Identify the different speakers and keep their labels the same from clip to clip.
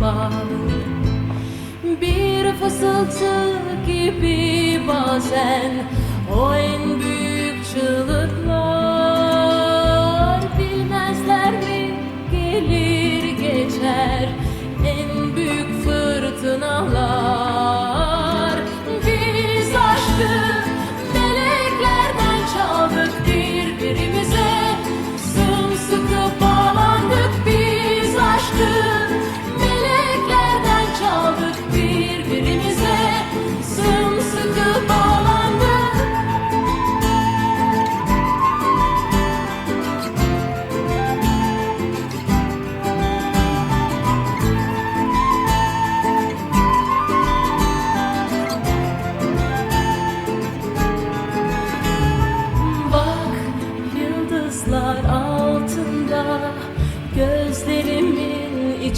Speaker 1: Var bir fısıltı gibi bazen o en büyük çığlıklar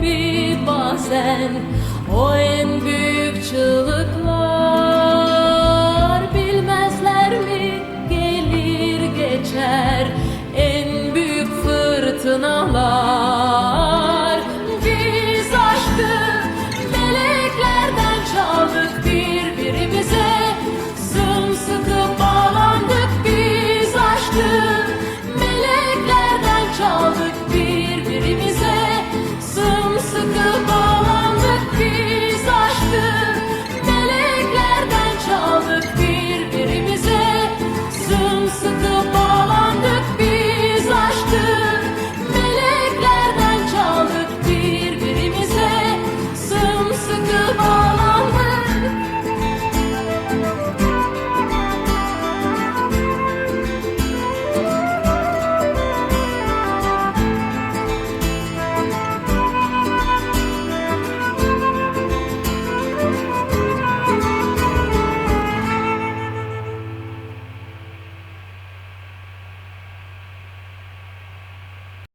Speaker 1: gibi bazen. O en büyük çığlıklar